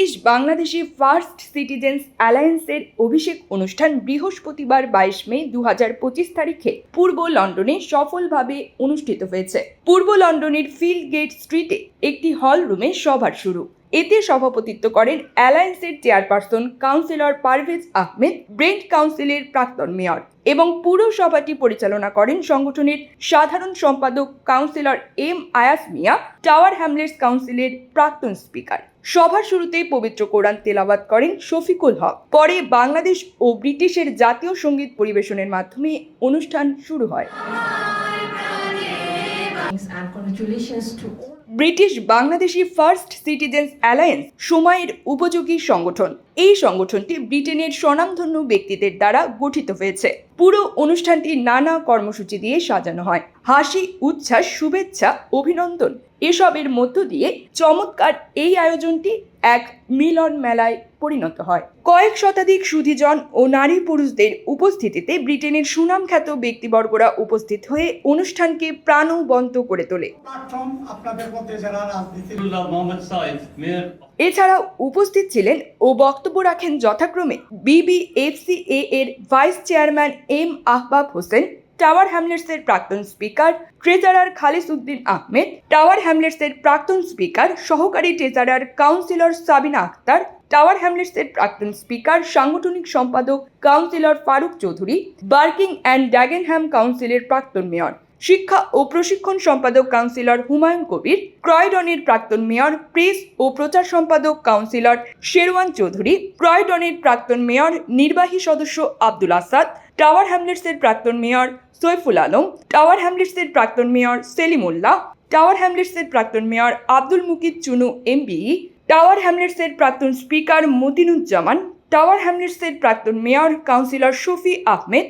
British Bangladeshi first citizens অ্যালায়েন্সের অভিষেক অনুষ্ঠান বৃহস্পতিবার বাইশ মে দু পঁচিশ তারিখে পূর্ব লন্ডনে সফলভাবে অনুষ্ঠিত হয়েছে। পূর্ব লন্ডনের ফিল্ড গেট স্ট্রিটে একটি হল রুমে সভার শুরু। এতে সভাপতিত্ব করেন অ্যালায়েন্সের chairperson councillor Parvez Ahmed Brent কাউন্সিলের প্রাক্তন মেয়র এবং পুরো সভাটি পরিচালনা করেন সংগঠনের সাধারণ সম্পাদক কাউন্সিলর এম আয়াস মিয়া, টাওয়ার হ্যামলেটস কাউন্সিলের প্রাক্তন স্পিকার। সভার শুরুতেই পবিত্র কোরআন তেলাওয়াত করেন শফিকুল হক। পরে বাংলাদেশ ও ব্রিটিশের জাতীয় সংগীত পরিবেশনের মাধ্যমে অনুষ্ঠান শুরু হয়। British Bangladeshi first citizens alliance সময়ের উপযোগী সংগঠন। এই সংগঠনটি ব্রিটেনের স্বনামধন্য ব্যক্তিদের দ্বারা গঠিত হয়েছে। পুরো অনুষ্ঠানটি নানা কর্মসূচি দিয়ে সাজানো হয়। হাসি, উচ্ছ্বাস, শুভেচ্ছা, অভিনন্দন এসবের মধ্য দিয়ে চমৎকার এই আয়োজনটি এক মিলন মেলায় পরিণত হয়। কয়েক শতাধিক সুধিজন ও নারী পুরুষদের উপস্থিতিতে ব্রিটেনের সুনামখ্যাত ব্যক্তিবর্গরা উপস্থিত হয়ে অনুষ্ঠানকে প্রাণবন্ত করে তোলে। এছাড়াও উপস্থিত ছিলেন ও বক্তব্য রাখেন যথাক্রমে বিবিএফসিএ এর vice chairman M Ahbab Hossain tower হ্যামলেটসের প্রাক্তন speaker, treasurer Khalis Uddin Ahmed, tower হ্যামলেটসের প্রাক্তন স্পিকার, সহকারী treasurer councillor Sabina Akter tower হ্যামলেটসের প্রাক্তন স্পিকার, সাংগঠনিক সম্পাদক councillor Faruk Chowdhury, Barking and Dagenham কাউন্সিলের প্রাক্তন মেয়র, শিক্ষা ও প্রশিক্ষণ সম্পাদক কাউন্সিলর হুমায়ুন কবির, ক্রয়ডনের প্রাক্তন মেয়র, প্রেস ও প্রচার সম্পাদক কাউন্সিলর শেরওয়ান চৌধুরী, ক্রয়ডনের প্রাক্তন মেয়র, নির্বাহী সদস্য আব্দুল আসাদ টাওয়ার হ্যামলেটসের প্রাক্তন মেয়র সৈফুল আলম, টাওয়ার হ্যামলেটসের প্রাক্তন মেয়র সেলিমুল্লাহ, টাওয়ার হ্যামলেটসের প্রাক্তন mayor Abdul Mukid Chunu MBE tower হ্যামলেটসের প্রাক্তন স্পিকার মতিনুজ্জামান, টাওয়ার হ্যামলেটসের প্রাক্তন mayor councillor Shafi Ahmed.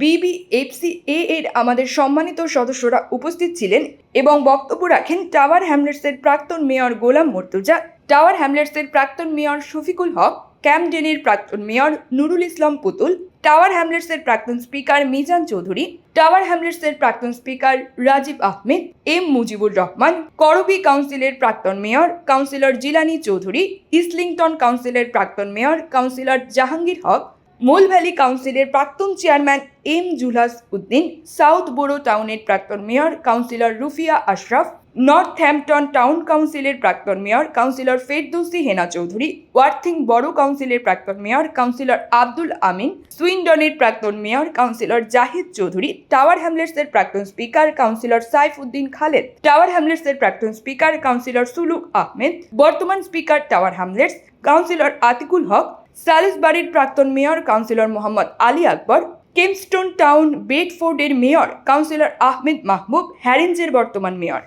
BBFCA এর আমাদের সম্মানিত সদস্যরা উপস্থিত ছিলেন এবং বক্তব্য রাখেন টাওয়ার হ্যামলেটসের প্রাক্তন মেয়র গোলাম মর্তুজা, টাওয়ার হ্যামলেটসের প্রাক্তন মেয়র শফিকুল হক ক্যামডেনের প্রাক্তন মেয়র নুরুল ইসলাম পুতুল, টাওয়ার হ্যামলেটসের প্রাক্তন স্পিকার মিজান চৌধুরী, টাওয়ার হ্যামলেটসের প্রাক্তন speaker Rajib Ahmed, M Mujibur Rahman, Corby কাউন্সিলের প্রাক্তন mayor councillor Jilani Chowdhury Islington কাউন্সিলের প্রাক্তন মেয়র কাউন্সিলর জাহাঙ্গীর হক, মূল ভ্যালি কাউন্সিলের প্রাক্তন chairman M Julhas Uddin, Southborough টাউনের প্রাক্তন mayor councillor Rufia Ashraf Northampton town কাউন্সিলের প্রাক্তন mayor councillor Ferdousi Hena Chowdhury, Worthing borough কাউন্সিলের প্রাক্তন মেয়র কাউন্সিলর আব্দুল আমিন, সুইন্ডনের প্রাক্তন mayor councillor Zahid Chowdhury, tower হ্যামলেটসের প্রাক্তন speaker councillor Saif Uddin Khaled, tower হ্যামলেটসের প্রাক্তন স্পিকার কাউন্সিলর সুলুক আহমেদ, বর্তমান speaker tower Hamlets councillor Atiqul Haque স্যালিসবাড়ির প্রাক্তন mayor councillor Mohammad Ali Akbar Kempston town বেডফোর্ডের mayor councillor Ahmed Mahbub হ্যারিঞ্জের বর্তমান মেয়র।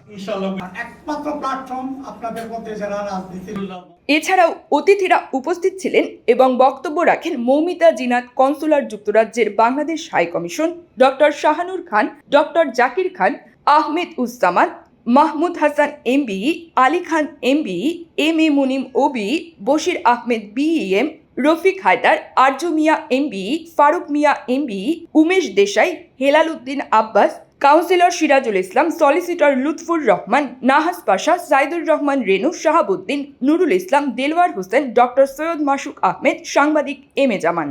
এছাড়াও অতিথিরা উপস্থিত ছিলেন এবং বক্তব্য রাখেন মৌমিতা জিনাত কনসুলার যুক্তরাজ্যের Bangladesh high commission doctor Shahanur Khan doctor Zakir Khan Ahmed Uzzaman Mahmud Hasan MBE Ali Khan MBE M A Munim OBE Bashir Ahmed BEM Rafiq Haider, Arya Mia MB, Faruk Mia MB, Umesh Desai, Helal Uddin Abbas, councillor Sirajul Islam, solicitor Lutfur Rahman Nahaz Pasha, Saidur Rahman Renu, Shahabuddin, Nurul Islam, Delwar Hossain, doctor Syed Masuk Ahmed, সাংবাদিক M A Zaman.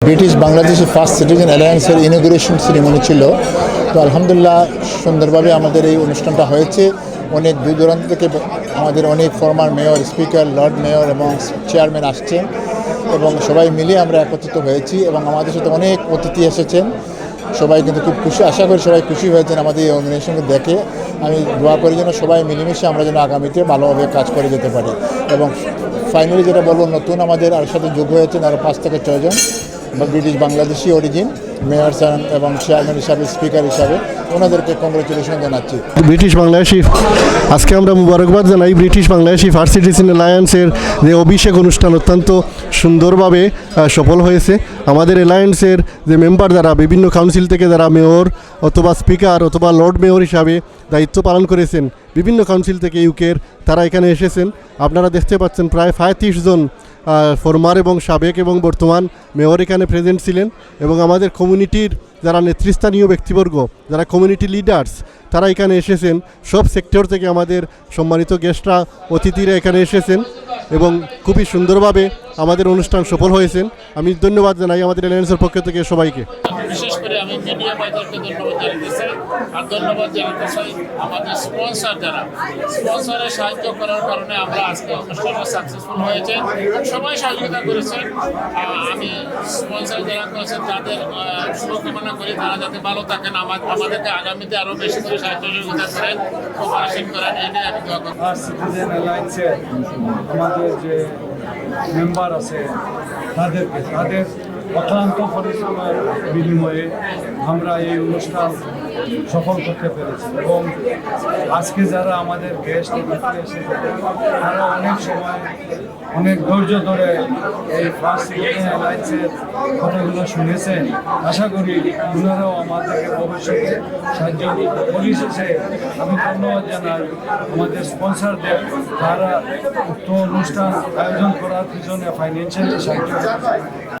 British বাংলাদেশের first citizen অ্যালায়েন্সের inauguration ceremony ছিল। তো আলহামদুলিল্লাহ, সুন্দরভাবে আমাদের এই অনুষ্ঠানটা হয়েছে। অনেক দূর দূরান্ত থেকে আমাদের অনেক former mayor speaker lord mayor এবং চেয়ারম্যান আসছেন। এবং সবাই মিলে আমরা একত্রিত হয়েছি এবং আমাদের সাথে অনেক অতিথি এসেছেন। সবাই কিন্তু খুব খুশি। আশা করি সবাই খুশি হয়েছেন আমাদের এই অর্গানাইজেশনকে দেখে। আমি দোয়া করি যেন সবাই মিলেমিশে আমরা যেন আগামীতে ভালোভাবে কাজ করে যেতে পারি। এবং ফাইনালি যেটা বলব, নতুন আমাদের আর সাথে যোগ হয়েছেন আরও পাঁচ থেকে ছয়জন British Bangladeshi origin mayor sir এবং চেয়ারম্যান হিসাবে স্পিকার হিসাবে ওনাদেরকে কংগ্রেচুলেশন জানাচ্ছি। ব্রিটিশ বাংলাদেশি আজকে আমরা মুবারকবাদ জানাই ব্রিটিশ বাংলাদেশি ফার্স্ট সিটিজেন অ্যালায়েন্সের যে অভিষেক অনুষ্ঠান অত্যন্ত সুন্দরভাবে সফল হয়েছে। আমাদের অ্যালায়েন্সের যে মেম্বার যারা, বিভিন্ন কাউন্সিল থেকে যারা মেয়র অথবা স্পিকার অথবা লর্ড মেয়র হিসাবে দায়িত্ব পালন করেছেন, বিভিন্ন কাউন্সিল থেকে ইউকের তারা এখানে এসেছেন। আপনারা দেখতে পাচ্ছেন, প্রায় পঁয়ত্রিশ জন ফরমার এবং সাবেক এবং বর্তমান মেয়র এখানে প্রেজেন্ট ছিলেন এবং আমাদের কমিউনিটির যারা নেতৃস্থানীয় ব্যক্তিবর্গ, যারা কমিউনিটি লিডার্স তারা এখানে এসেছেন। সব সেক্টর থেকে আমাদের সম্মানিত গেস্টরা অতিথিরা এখানে এসেছেন এবং খুবই সুন্দরভাবে আমাদের অনুষ্ঠান সফল হয়েছেন। আমি ধন্যবাদ জানাই আমাদের এলায়েন্সের পক্ষ থেকে সবাইকে। বিশেষ করে আমি মিডিয়া ভাইদেরকে ধন্যবাদ জানাতে চাই আর ধন্যবাদ জানাতে চাই আমাদের স্পন্সর যারা। স্পন্সরের সাহায্য করার কারণে আমরা আজকে অনুষ্ঠানটা সাকসেসফুল হয়েছে। সবাই সহযোগিতা করেছেন আমি স্পন্সর যারা করেছেন তাদের শুভকামনা করি তারা যাতে ভালো থাকেন। আমার আমাদেরকে আগামীতে আরও বেশি করে সাহায্য সহযোগিতা করেন। কোপারেশন করেন। এই নিয়ে আমি দোয়া করব। আমাদের যে মেম্বার আছে তাদেরকে তাদের অক্লান্ত পরিশ্রমের বিনিময়ে আমরা এই অনুষ্ঠান সফল করতে পেরেছি এবং আজকে যারা আমাদের গেস্ট এসেছে, তারা অনেক সময় অনেক ধৈর্য ধরে এই ফার্স্ট কথাগুলো শুনেছেন আশা করি ওনারাও আমাদেরকে ভবিষ্যতে সাহায্য। পরিশেষে আমি ধন্যবাদ জানাই আমাদের স্পন্সরদের তারা উক্ত অনুষ্ঠান আয়োজন করার পিছনে ফাইন্যান্সিয়ালি সাহায্য।